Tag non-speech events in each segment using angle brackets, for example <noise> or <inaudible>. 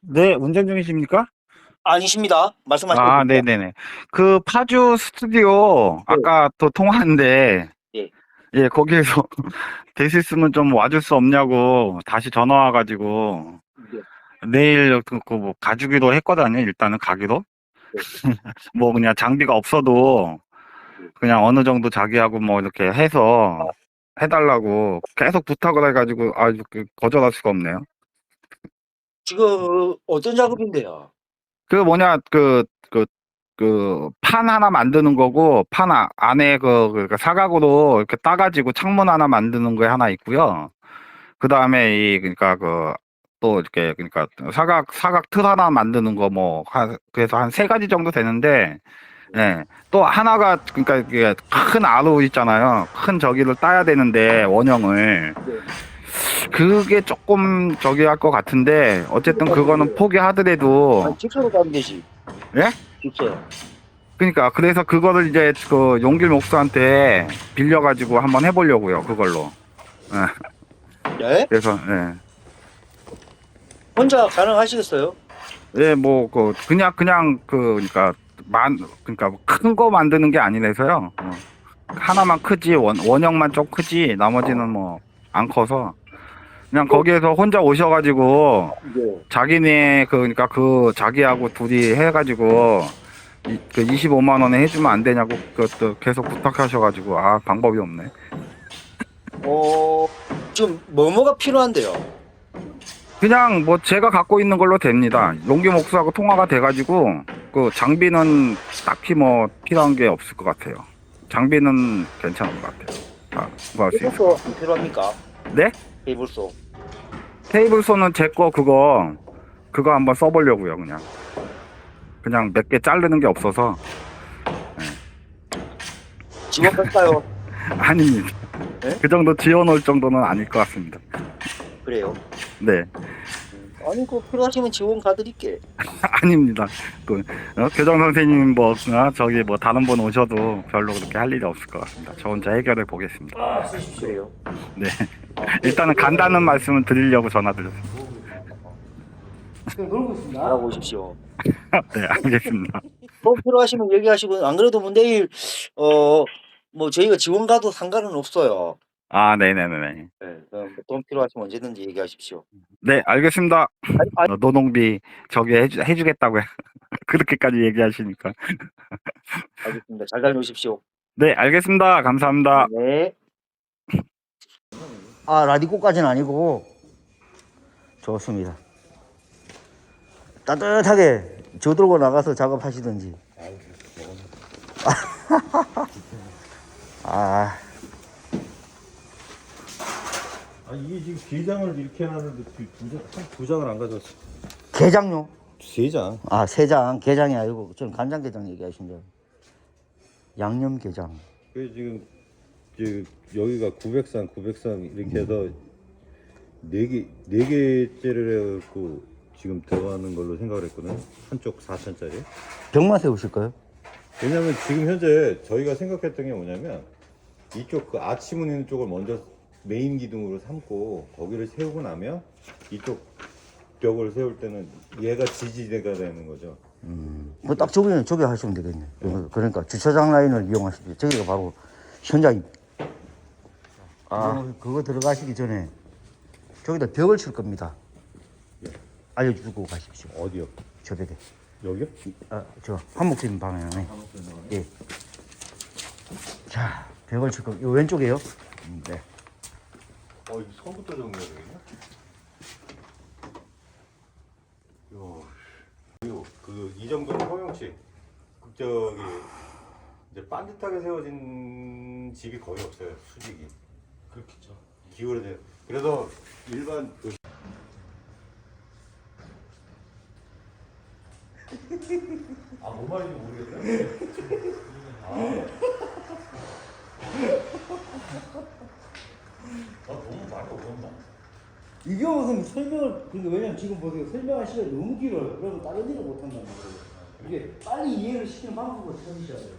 네, 운전 중이십니까? 아니십니다. 말씀하시면 아. 네네네. 그 파주 스튜디오 아까 또 통화했는데 예. 예, 거기에서 될 수 있으면 좀 와줄 수 없냐고 다시 전화 와가지고 예. 내일 그, 그뭐 가주기로 했거든요. 일단은 가기로. <laughs> 뭐 그냥 장비가 없어도 그냥 어느 정도 자기하고 뭐 이렇게 해서 해달라고 계속 부탁을 해가지고 아 거절할 수가 없네요. 지금 어떤 작업인데요? 그 뭐냐 그 그 그 판 하나 만드는 거고 판 아- 안에 그, 그 사각으로 이렇게 따 가지고 창문 하나 만드는 거 하나 있고요. 그 다음에 이 그러니까 그 또 이렇게 그러니까 사각 사각 틀 하나 만드는 거뭐 그래서 한세 가지 정도 되는데 예. 또 하나가 그러니까 이게 큰 아로 있잖아요. 큰 저기를 따야 되는데 원형을 네. 그게 조금 저기 할 것 같은데 어쨌든 그거는 포기하더라도 아니, 직소로 가면 되지. 예? 직소. 그러니까 그래서 그거를 이제 그 용길 목수한테 빌려가지고 한번 해보려고요 그걸로 네? 그래서 예. 혼자 가능하시겠어요? 예, 뭐, 그, 그냥, 그냥, 그, 그니까, 만, 그니까, 큰 거 만드는 게 아니라서요. 어. 하나만 크지, 원, 원형만 좀 크지, 나머지는 뭐, 안 커서. 그냥 거기에서 혼자 오셔가지고, 네. 자기네, 그, 그니까, 그, 자기하고 둘이 해가지고, 이, 그 25만 원에 해주면 안 되냐고, 그것도 계속 부탁하셔가지고, 아, 방법이 없네. 어, 지금 뭐뭐가 필요한데요? 그냥 뭐 제가 갖고 있는 걸로 됩니다. 용기 목수하고 통화가 돼가지고 그 장비는 딱히 뭐 필요한 게 없을 것 같아요. 장비는 괜찮은 것 같아요. 다 구할 수 있어요. 케이블소 안 필요합니까? 네? 케이블소. 테이블소는 제 거 그거 그거 한번 써보려고요. 그냥 그냥 몇 개 자르는 게 없어서 지원 할까요? <laughs> 아닙니다. 네? 그 정도 지원 올 정도는 아닐 것 같습니다. 그래요. 네, 아니, 그 필요하시면 지원 가드릴게. <laughs> 아닙니다. 그 어, 교장 선생님 뭐 어, 저기 뭐 다른 분 오셔도 별로 그렇게 할 일이 없을 것 같습니다. 저 혼자 해결해 보겠습니다. 그래요. 네. 일단은 간다는 말씀을 드리려고 전화드렸습니다. 알아보십시오. <laughs> 네, 알겠습니다. 뭐 필요하시면 얘기하시고 안 그래도 뭐 내일 어 뭐 저희가 지원 가도 상관은 없어요. 아, 네네네네. 네. 어, 돈 필요하시면 언제든지 얘기하십시오. 네, 알겠습니다. 아니, 아니, 어, 노동비 저기 해주, 해주겠다고요. <laughs> 그렇게까지 얘기하시니까. 알겠습니다. 잘 다녀오십시오. 네, 알겠습니다. 감사합니다. 네. 아 라디코까지는 아니고 좋습니다. 따뜻하게 저 들고 나가서 작업하시든지. 아 아 이게 지금 세 장을 이렇게 해놨는데 두 장, 한두 장을 안 가져왔어. 게장요? 세 장. 아 세장 게장이 아니고 저는 간장 게장 얘기하신다. 양념 게장. 그 지금 그 여기가 900상, 900상 이렇게 해서 네 개, 네 개째를 해갖고 지금 들어가는 걸로 생각을 했거든. 한쪽 4천짜리. 병만 세우실까요? 왜냐면 지금 현재 저희가 생각했던 게 뭐냐면 이쪽 그 아치문 있는 쪽을 먼저 메인 기둥으로 삼고 거기를 세우고 나면 이쪽 벽을 세울 때는 얘가 지지대가 되는 거죠. 뭐딱 저기 저기 하시면 되겠네. 그러니까 주차장 라인을 이용하시죠. 저기가 바로 현장입. 아 그거 들어가시기 전에 저기다 벽을 칠 겁니다. 알려주고 가십시오. 어디요? 저 벽에. 여기요? 아, 저 한목진 방향에. 예. 자, 벽을 칠 겁니다. 요 왼쪽에요. 음, 네. 어, 이거 처음부터 정리해야 되겠냐? 요, 그리고 그, 이 정도는 허용식. 그 저기, 이제 반듯하게 세워진 집이 거의 없어요, 수직이. 그렇겠죠. 기울어져. 그래서 일반 그 <laughs> 아, 뭔 말인지 모르겠네. 아, 너무 많이 어렵나? 이게 무슨 설명을, 그러니까 왜냐면 지금 보세요. 설명할 시간이 너무 길어요. 그러면 다른 일을 못 한단 말이에요. 이게 빨리 이해를 시키는 방법을 찾으셔야 돼요.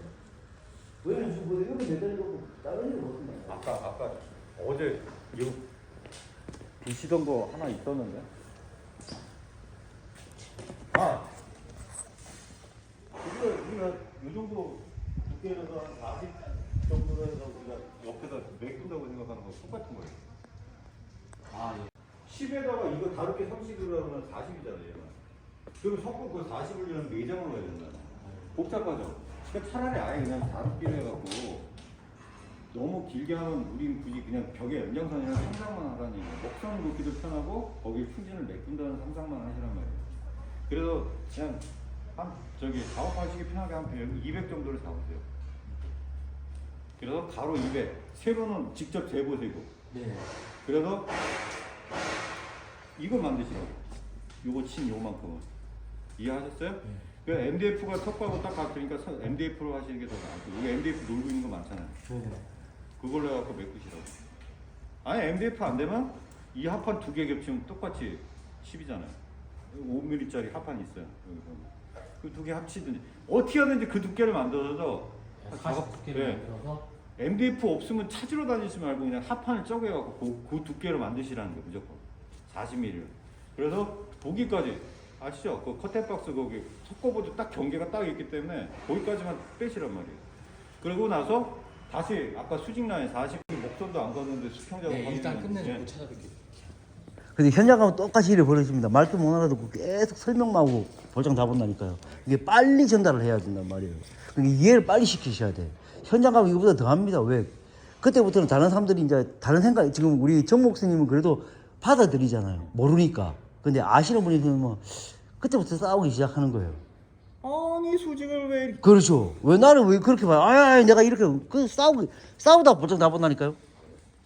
왜냐면 지금 보세요. 이거 매달리고 다른 일을 못 한단 말이에요. 아까 아까 어제 이거 부시던 거 하나 있었는데. 아. 우리가 우리가 이 정도 두께에서 40 정도로 해서 우리가 옆에다 메꾼다고 생각하는 거 똑같은 거예요. 아 예. 10에다가 이거 다르게 30으로 하면 40이잖아요. 그럼 섞고 그 40을 그냥 4장으로 해야 된다. 복잡하죠. 차라리 아예 그냥 다르게 해갖고 너무 길게 하면 우린 굳이 그냥 벽에 연장선이랑 상상만 하라는 얘기예요. 먹선 놓기도 편하고 거기에 풍진을 메꾼다는 상상만 하시란 말이에요. 그래서 그냥 한 저기 작업하시기 편하게 한 200 정도를 잡으세요. 그래서 가로 200, 세로는 직접 재보시고 네. 그래서 이걸 만드시라고. 요거 친 요만큼은. 이해하셨어요? 그 MDF가 턱하고 딱 같으니까 MDF로 하시는 게 더 나아요. 여기 MDF 놀고 있는 거 많잖아요. 네네. 그걸로 해갖고 메꾸시라고. 아니 MDF 안 되면 이 합판 두 개 겹치면 똑같이 10이잖아요. 5mm짜리 합판이 있어요. 그두 개 합치든지 어떻게 하든지 그 두께를 만들어서 작업- 40두께를 네. 만들어서 MDF 없으면 찾으러 다니지 말고 그냥 합판을 쪼개갖고 그, 그 두께로 만드시라는 거예요 무조건 40mm 그래서 보기까지 아시죠? 그 커튼박스 거기 석고보드 딱 경계가 딱 있기 때문에 거기까지만 빼시란 말이에요 그러고 나서 다시 아까 수직 라인 40 목선도 안 걷는데 수평 작업 네, 일단 끝내고 예. 찾아뵐게요. 근데 현장 가면 똑같이 일을 벌어집니다. 말도 못 알아듣고 계속 설명만 하고 볼장 다 본다니까요. 이게 빨리 전달을 해야 된단 말이에요. 그러니까 이해를 빨리 시키셔야 돼. 현장 가면 이거보다 더 합니다. 왜? 그때부터는 다른 사람들이 이제 다른 생각, 지금 우리 정 목사님은 그래도 받아들이잖아요. 모르니까. 근데 아시는 분이면 뭐, 그때부터 싸우기 시작하는 거예요. 아니 수직을 왜 이렇게 그렇죠. 왜 나를 왜 그렇게 봐? 아, 아, 내가 이렇게, 그 싸우기, 싸우다 볼장 다 본다니까요.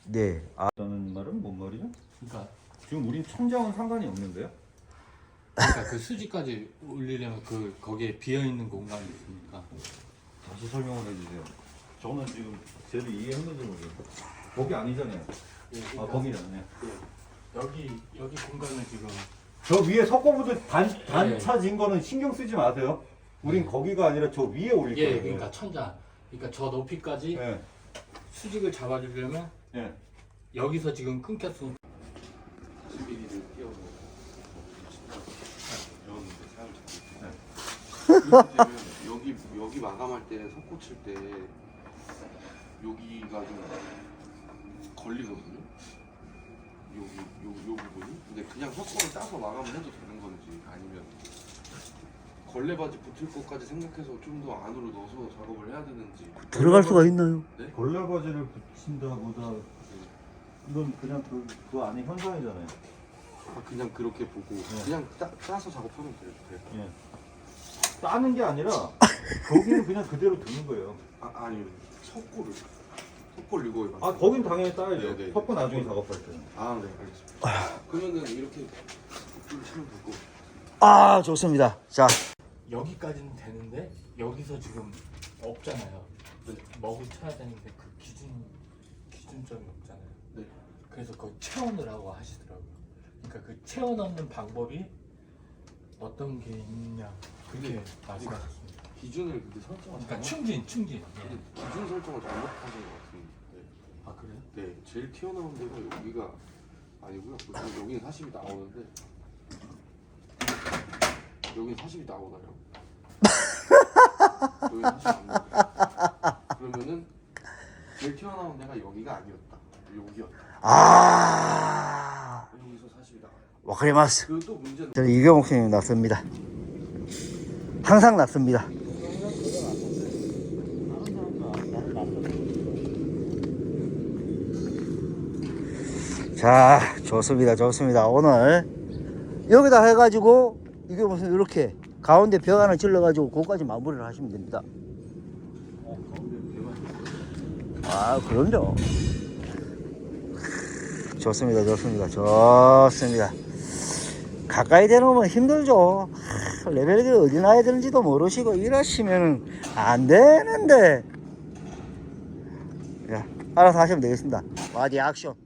네. 아, 라는 말은 뭔 말이죠? 그러니까 지금 우린 천장은 상관이 없는데요? 그러니까 그 수지까지 올리려면 그 거기에 비어 있는 공간이 있으니까. 다시 설명을 해주세요 저는 지금 제대로 이해했는지 모르겠어요 거기 아니잖아요 아 거기잖아요 여기 여기 공간을 지금 저 위에 석고보드 단, 네. 단차진 거는 신경 쓰지 마세요. 우린 거기가 아니라 저 위에 올릴 예, 거예요. 그러니까 천장. 그러니까 저 높이까지 예. 수직을 잡아주려면 예. 여기서 지금 끊겼으니까. 여기 여기 마감할 때 석고 칠 때 여기가 좀 걸리거든요. 여기 요, 요 부분이. 근데 그냥 석고를 따서 마감을 해도 되는 건지 아니면 걸레 바지 붙을 것까지 생각해서 좀 더 안으로 넣어서 작업을 해야 되는지. 들어갈 수가 있나요? 걸레 바지를 붙인다 보다 이건 그냥 그, 그 안에 현상이잖아요. 아, 그냥 그렇게 보고 그냥 따, 따서 작업하면 돼요. 돼요. 예. 따는 게 아니라 거기는 그냥 그대로 두는 거예요. 아 아니 석고를 석고를 이거 아 거긴 당연히 따야죠. 네, 네. 석고 나중에 작업할 때는. 아, 네, 알겠습니다. 그러면은 이렇게 좀 치면 되고. 아, 좋습니다. 자, 여기까지는 되는데 여기서 지금 없잖아요. 먹을 쳐야 되는데 그 기준 기준점이 없잖아요. 네. 그래서 그걸 채워넣으라고 하시더라고요. 그러니까 그 채워 넣는 방법이 어떤 게 있냐 그렇게 말씀하셨습니다. 기준을 근데 설정을 그러니까 잘못, 충진 충진. 근데 예. 기준 설정을 잘못하신 것 같은데. 아 그래요? 네, 제일 튀어나온 데가 여기가 아니고요. 보통 여기는 40이 나오는데 여기는 40이 나오나요? 여기는 40이 안 나와요. 그러면은 제일 튀어나온 데가 여기가 아니었다. 여기였다. 아, 여기서 40이 나와요. 와카리마스. 그리고 또 문제는 저는 이경옥 선생님 났습니다. 항상 났습니다. 자, 좋습니다. 좋습니다. 오늘 여기다 해가지고 이게 무슨 이렇게 가운데 벽 하나 질러가지고 그거까지 마무리를 하시면 됩니다. 아, 그럼요. 좋습니다. 좋습니다. 좋습니다. 가까이 대놓으면 힘들죠. 하, 레벨이 어디 나야 되는지도 모르시고 이러시면 안 되는데. 자, 알아서 하시면 되겠습니다. 와디 액션.